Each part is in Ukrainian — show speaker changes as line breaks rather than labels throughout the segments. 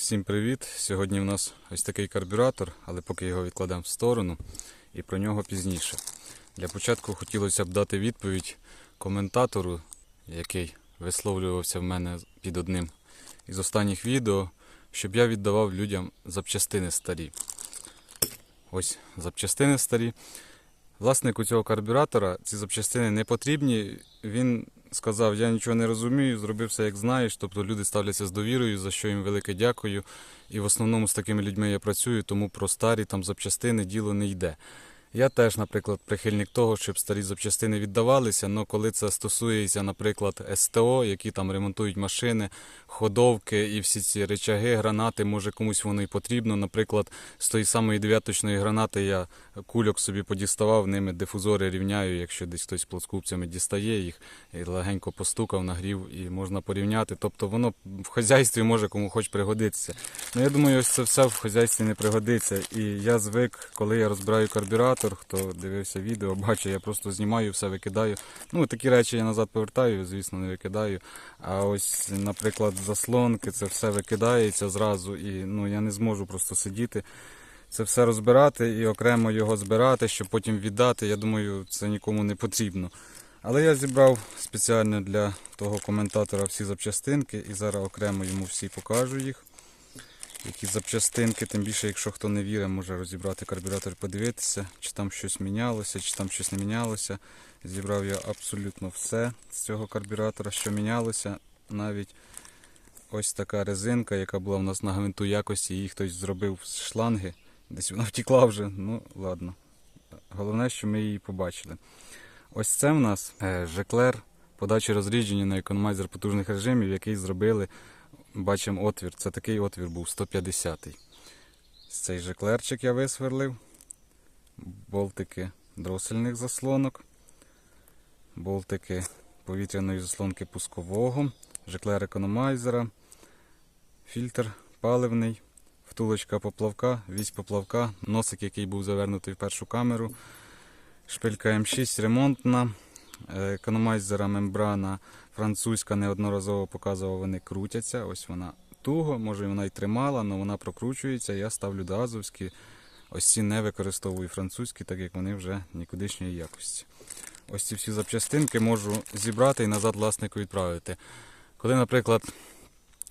Всім привіт! Сьогодні в нас ось такий карбюратор, але поки його відкладемо в сторону і про нього пізніше. Для початку хотілося б дати відповідь коментатору, який висловлювався в мене під одним із останніх відео, щоб я віддавав людям запчастини старі. Ось запчастини старі. Власнику цього карбюратора ці запчастини не потрібні. Він сказав: Я нічого не розумію, зробив все як знаєш. Тобто люди ставляться з довірою, за що їм велике дякую. І в основному з такими людьми я працюю, тому про старі там запчастини діло не йде. Я теж, наприклад, прихильник того, щоб старі запчастини віддавалися, але коли це стосується, наприклад, СТО, які там ремонтують машини, ходовки і всі ці речаги, гранати, може комусь воно і потрібно. Наприклад, з тої самої дев'яточної гранати я кульок собі подіставав, ними дифузори рівняю, якщо десь хтось плоскупцями дістає їх, і легенько постукав, нагрів і можна порівняти. Тобто воно в хазяйстві може кому хоч пригодитися. Ну я думаю, ось це все в хазяйстві не пригодиться. І я звик, коли я розбираю карбюратор, хто дивився відео, бачить, я просто знімаю, все викидаю. Ну такі речі я назад повертаю, звісно, не викидаю. А ось, наприклад, заслонки, це все викидається зразу, і ну я не зможу просто сидіти. Це все розбирати і окремо його збирати, щоб потім віддати. Я думаю, це нікому не потрібно. Але я зібрав спеціально для того коментатора всі запчастинки і зараз окремо йому всі покажу їх. Які запчастинки, тим більше, якщо хто не вірить, може розібрати карбюратор, подивитися, чи там щось мінялося, чи там щось не мінялося. Зібрав я абсолютно все з цього карбюратора, що мінялося. Навіть ось така резинка, яка була в нас на гвинту якості, її хтось зробив з шланги. Десь вона втекла вже. Ну, ладно. Головне, що ми її побачили. Ось це в нас е, жеклер подачі розрідження на економайзер потужних режимів, який зробили. Бачимо отвір. Це такий отвір був 150-й. Цей жеклерчик я висверлив. Болтики дросельних заслонок. Болтики повітряної заслонки пускового, жеклер економайзера, фільтр паливний, втулочка поплавка, вісь поплавка, носик, який був завернутий в першу камеру, шпилька М6 ремонтна, е, економайзера мембрана французька неодноразово показував, вони крутяться. Ось вона туго, може вона й тримала, але вона прокручується. Я ставлю до азовські. Ось ці не використовую французькі, так як вони вже нікудишньої якості. Ось ці всі запчастинки можу зібрати і назад власнику відправити. Коли, наприклад,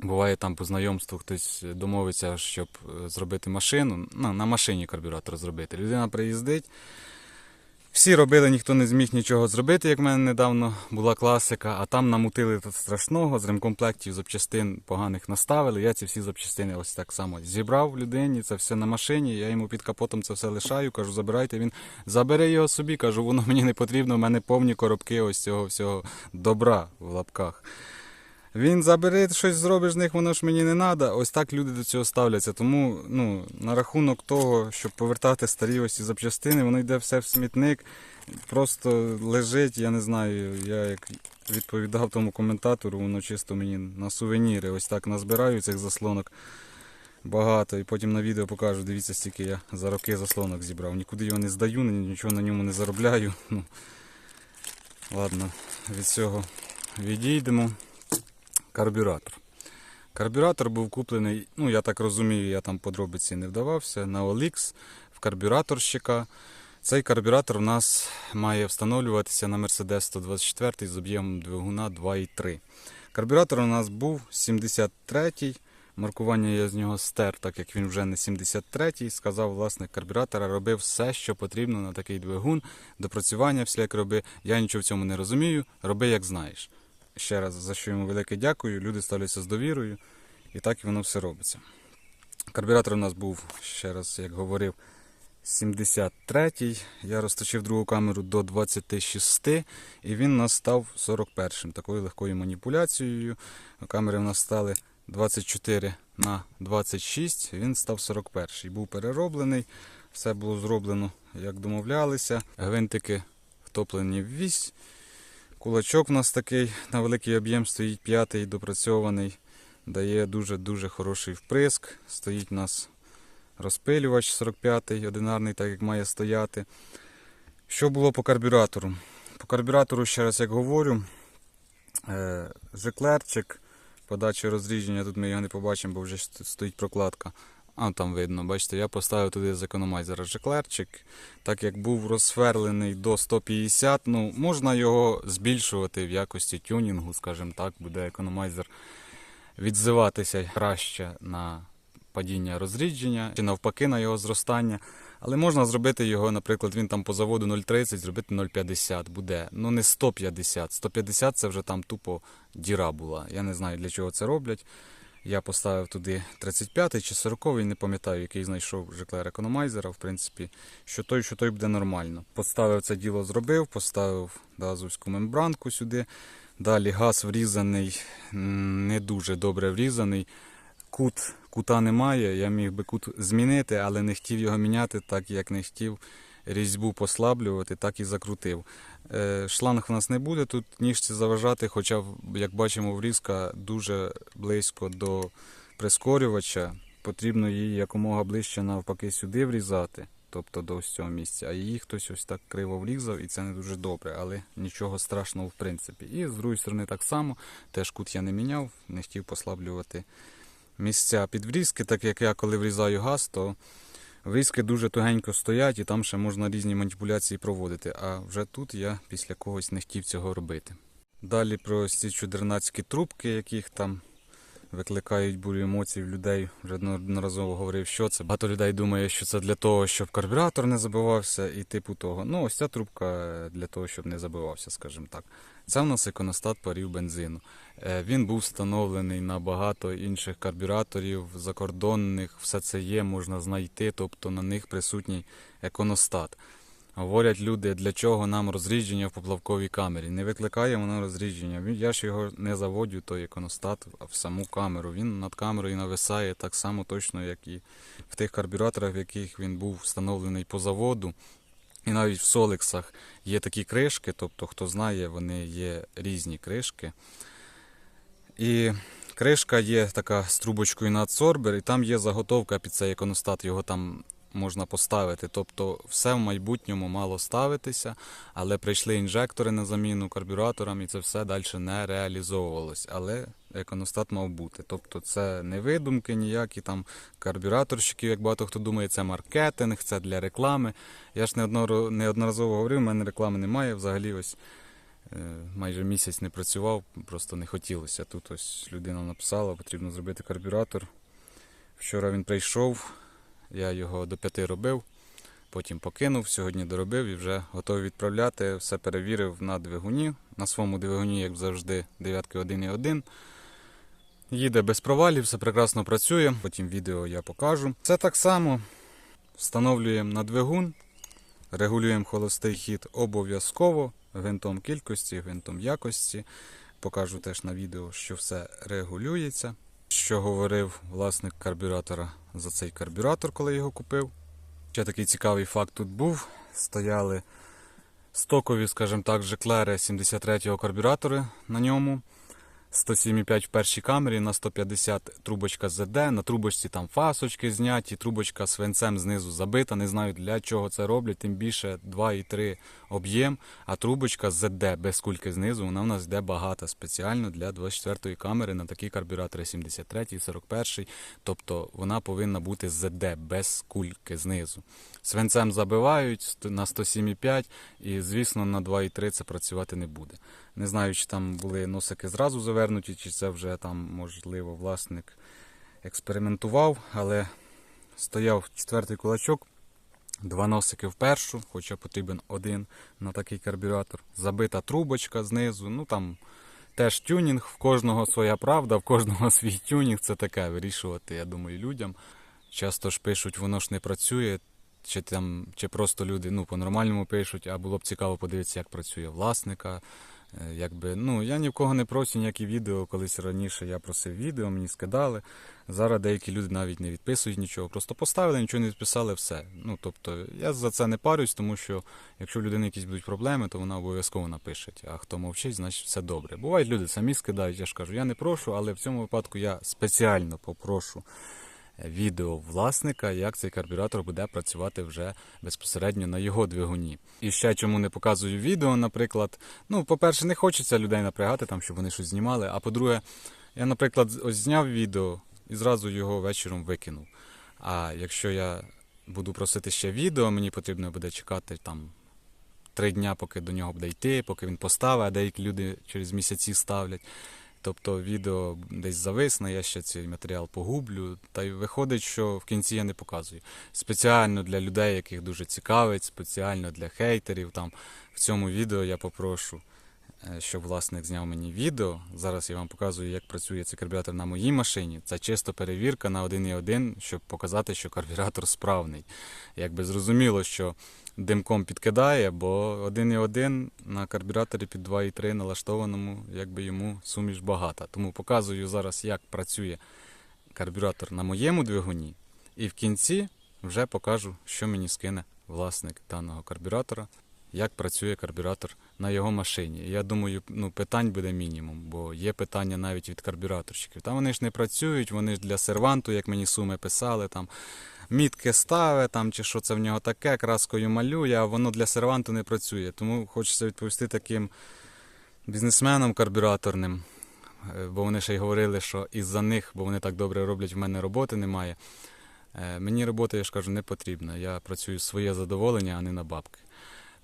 буває там по знайомству хтось домовиться, щоб е, зробити машину, ну, на машині карбюратор зробити. Людина приїздить. Всі робили, ніхто не зміг нічого зробити, як в мене недавно була класика, а там намутили страшного, з ремкомплектів запчастин поганих наставили. Я ці всі запчастини ось так само зібрав людині, це все на машині. Я йому під капотом це все лишаю, кажу, забирайте. Він забере його собі, кажу, воно мені не потрібно, в мене повні коробки ось цього всього добра в лапках. Він забере щось зробиш з них, воно ж мені не треба. Ось так люди до цього ставляться. Тому ну, на рахунок того, щоб повертати старі ось ці запчастини, воно йде все в смітник, просто лежить, я не знаю, я як відповідав тому коментатору, воно чисто мені на сувеніри. Ось так назбираю цих заслонок багато. І потім на відео покажу, дивіться, стільки я за роки заслонок зібрав. Нікуди його не здаю, нічого на ньому не заробляю. Ну, Ладно, від цього відійдемо карбюратор. Карбюратор був куплений, ну я так розумію, я там подробиці не вдавався, на OLX в карбюраторщика. Цей карбюратор у нас має встановлюватися на Mercedes 124 з об'ємом двигуна 2,3. Карбюратор у нас був 73-й. Маркування я з нього стер, так як він вже не 73-й. Сказав власник карбюратора, робив все, що потрібно на такий двигун, допрацювання всіляк роби. Я нічого в цьому не розумію, роби як знаєш. Ще раз за що йому велике дякую. Люди ставляться з довірою, і так воно все робиться. Карбюратор у нас був, ще раз, як говорив, 73-й. Я розточив другу камеру до 26, і він нас став 41-м. Такою легкою маніпуляцією. Камери у нас стали 24 на 26, він став 41-й. Був перероблений, все було зроблено, як домовлялися. Гвинтики втоплені в вісь. Кулачок у нас такий на великий об'єм стоїть п'ятий, допрацьований, дає дуже-дуже хороший вприск. Стоїть у нас розпилювач 45-й, одинарний, так як має стояти. Що було по карбюратору? По карбюратору, ще раз як говорю, е, жеклерчик подачі розрідження, тут ми його не побачимо, бо вже стоїть прокладка. А там видно, бачите, я поставив туди з економайзера жеклерчик. Так як був розсверлений до 150, ну можна його збільшувати в якості тюнінгу, скажімо так, буде економайзер відзиватися краще на падіння розрідження чи навпаки на його зростання. Але можна зробити його, наприклад, він там по заводу 0,30, зробити 0,50 буде. Ну не 150. 150 це вже там тупо діра була. Я не знаю для чого це роблять. Я поставив туди 35 чи 40, не пам'ятаю, який знайшов Жеклер економайзера. В принципі, що той, що той буде нормально. Поставив це діло, зробив, поставив газовську мембранку сюди. Далі газ врізаний, не дуже добре врізаний. Кут, кута немає. Я міг би кут змінити, але не хотів його міняти, так як не хотів різьбу послаблювати, так і закрутив. Е, Шланг у нас не буде тут ніжці заважати, хоча, як бачимо, врізка дуже близько до прискорювача. Потрібно її якомога ближче навпаки сюди врізати, тобто до ось цього місця. А її хтось ось так криво врізав, і це не дуже добре, але нічого страшного в принципі. І з другої сторони так само, теж кут я не міняв, не хотів послаблювати місця під врізки, так як я коли врізаю газ, то врізки дуже тугенько стоять і там ще можна різні маніпуляції проводити. А вже тут я після когось не хотів цього робити. Далі про ці чудернацькі трубки, яких там викликають бурю емоцій в людей. Вже неодноразово говорив, що це. Багато людей думає, що це для того, щоб карбюратор не забивався і типу того. Ну, ось ця трубка для того, щоб не забивався, скажімо так. Це в нас іконостат парів бензину. Е, Він був встановлений на багато інших карбюраторів закордонних, все це є, можна знайти, тобто на них присутній еконостат. Говорять люди, для чого нам розрідження в поплавковій камері. Не викликає воно розрідження. Я ж його не заводю, той іконостат, в саму камеру. Він над камерою нависає так само точно, як і в тих карбюраторах, в яких він був встановлений по заводу. І навіть в Солексах є такі кришки, тобто, хто знає, вони є різні кришки. І кришка є така з трубочкою на адсорбер, і там є заготовка під цей іконостат, його там можна поставити. Тобто все в майбутньому мало ставитися, але прийшли інжектори на заміну карбюраторам, і це все далі не реалізовувалось. Але іконостат мав бути. Тобто це не видумки ніякі там карбюраторщиків, як багато хто думає, це маркетинг, це для реклами. Я ж неодноразово говорив, в мене реклами немає. Взагалі ось е, майже місяць не працював, просто не хотілося. Тут ось людина написала, потрібно зробити карбюратор. Вчора він прийшов, я його до п'яти робив, потім покинув, сьогодні доробив і вже готовий відправляти. Все перевірив на двигуні. На своєму двигуні, як завжди, дев'ятки 1.1. Їде без провалів, все прекрасно працює. Потім відео я покажу. Це так само. Встановлюємо на двигун, регулюємо холостий хід обов'язково гвинтом кількості, гвинтом якості. Покажу теж на відео, що все регулюється. Що говорив власник карбюратора за цей карбюратор, коли його купив. Ще такий цікавий факт тут був. Стояли стокові, скажімо так, жеклери 73-го карбюратори на ньому. 107,5 в першій камері, на 150 трубочка ЗД, на трубочці там фасочки зняті, трубочка свинцем знизу забита. Не знаю для чого це роблять, тим більше 2,3 об'єм, а трубочка ЗД без кульки знизу, вона в нас йде багата спеціально для 24-ї камери на такі карбюратори 73, 41. Тобто вона повинна бути ЗД без кульки знизу. Свинцем забивають на 107,5 і, звісно, на 2,3 це працювати не буде. Не знаю, чи там були носики зразу завернуті, чи це вже там, можливо, власник експериментував, але стояв четвертий кулачок, два носики в першу, хоча потрібен один на такий карбюратор. Забита трубочка знизу. Ну там теж тюнінг, в кожного своя правда, в кожного свій тюнінг. Це таке вирішувати, я думаю, людям. Часто ж пишуть, воно ж не працює. Чи там, чи просто люди ну, по-нормальному пишуть, а було б цікаво подивитися, як працює власника. Е, Якби, ну, я ні в кого не просю ніякі відео. Колись раніше я просив відео, мені скидали. Зараз деякі люди навіть не відписують нічого, просто поставили, нічого не відписали, все. Ну, тобто, я за це не парюсь, тому що якщо в людини якісь будуть проблеми, то вона обов'язково напише. А хто мовчить, значить все добре. Бувають люди самі скидають, я ж кажу, я не прошу, але в цьому випадку я спеціально попрошу відео власника, як цей карбюратор буде працювати вже безпосередньо на його двигуні. І ще чому не показую відео, наприклад. Ну, по-перше, не хочеться людей напрягати, там, щоб вони щось знімали. А по-друге, Я, наприклад, ось зняв відео і зразу його вечором викинув. А якщо я буду просити ще відео, мені потрібно буде чекати там три дня, поки до нього буде йти, поки він поставить, а деякі люди через місяці ставлять. Тобто відео десь зависне, я ще цей матеріал погублю. Та й виходить, що в кінці я не показую. Спеціально для людей, яких дуже цікавить, спеціально для хейтерів. Там в цьому відео я попрошу, е, щоб власник зняв мені відео. Зараз я вам показую, як працює цей карбюратор на моїй машині. Це чисто перевірка на 1.1, щоб показати, що карбюратор справний. Якби зрозуміло, що димком підкидає, бо 1.1 на карбюраторі під 2.3 налаштованому, якби йому суміш багата. Тому показую зараз, як працює карбюратор на моєму двигуні, і в кінці вже покажу, що мені скине власник даного карбюратора, як працює карбюратор на його машині. Я думаю, ну, питань буде мінімум, бо є питання навіть від карбюраторщиків. Там вони ж не працюють, вони ж для серванту, як мені суми писали, там мітки ставить, там, чи що це в нього таке, краскою малює, а воно для серванту не працює. Тому хочеться відповісти таким бізнесменам карбюраторним. Е, Бо вони ще й говорили, що із-за них, бо вони так добре роблять, в мене роботи немає. Е, Мені робота, я ж кажу, не потрібна. Я працюю своє задоволення, а не на бабки.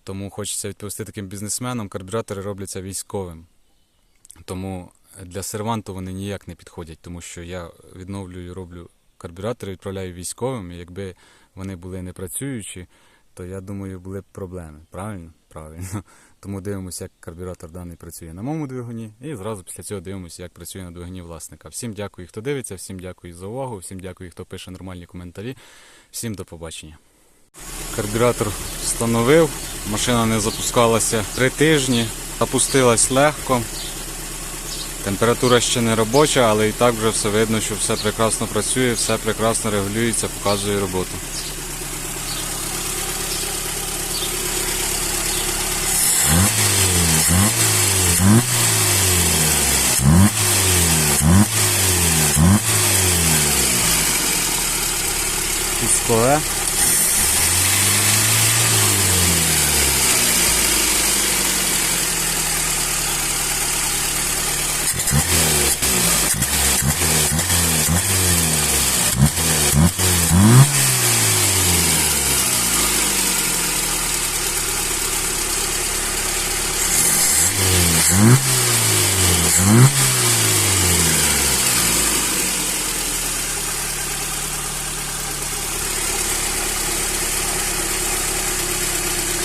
Тому хочеться відповісти таким бізнесменам. Карбюратори робляться військовим. Тому для серванту вони ніяк не підходять, тому що я відновлюю, роблю карбюратори, відправляю військовим. І якби вони були не працюючі, то я думаю, були б проблеми. Правильно? Правильно. Тому дивимося, як карбюратор даний працює на моєму двигуні, і зразу після цього дивимося, як працює на двигуні власника. Всім дякую, хто дивиться, всім дякую за увагу, всім дякую, хто пише нормальні коментарі. Всім до побачення. Карбюратор встановив, машина не запускалася три тижні, запустилась легко. Температура ще не робоча, але і так вже все видно, що все прекрасно працює, все прекрасно регулюється, показує роботу. Піскове.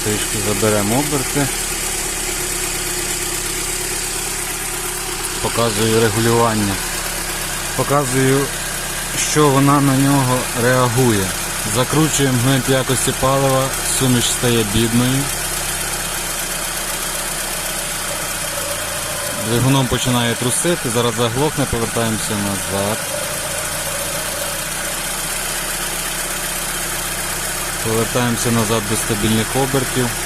Трішки заберемо оберти. Показую регулювання. Показую, що вона на нього реагує. Закручуємо гвинт якості палива, суміш стає бідною. Двигуном починає трусити, зараз заглохне, повертаємося назад. Повертаємося назад до стабільних обертів.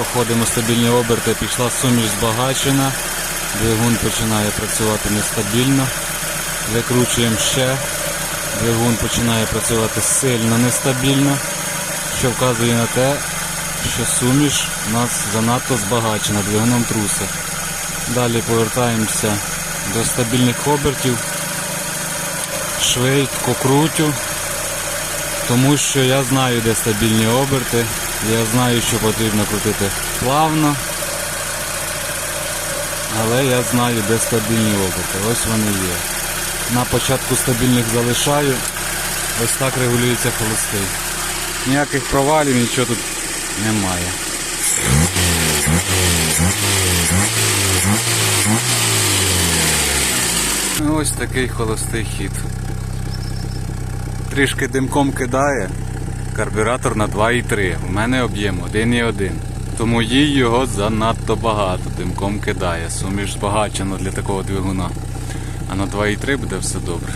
Проходимо стабільні оберти, пішла суміш збагачена. Двигун починає працювати нестабільно. Викручуємо ще. Двигун починає працювати сильно нестабільно, що вказує на те, що суміш у нас занадто збагачена, двигуном труси. Далі повертаємося до стабільних обертів. Швидко крутю. Тому що я знаю, де стабільні оберти, я знаю, що потрібно крутити плавно, але я знаю, де стабільні оберти. Ось вони є. На початку стабільних залишаю, ось так регулюється холостий. Ніяких провалів, нічого тут немає. Ось такий холостий хід. Трішки димком кидає. Карбюратор на 2,3. У мене об'єм 1,1. Тому їй його занадто багато. Димком кидає. Суміш збагачено для такого двигуна. А на 2,3 буде все добре.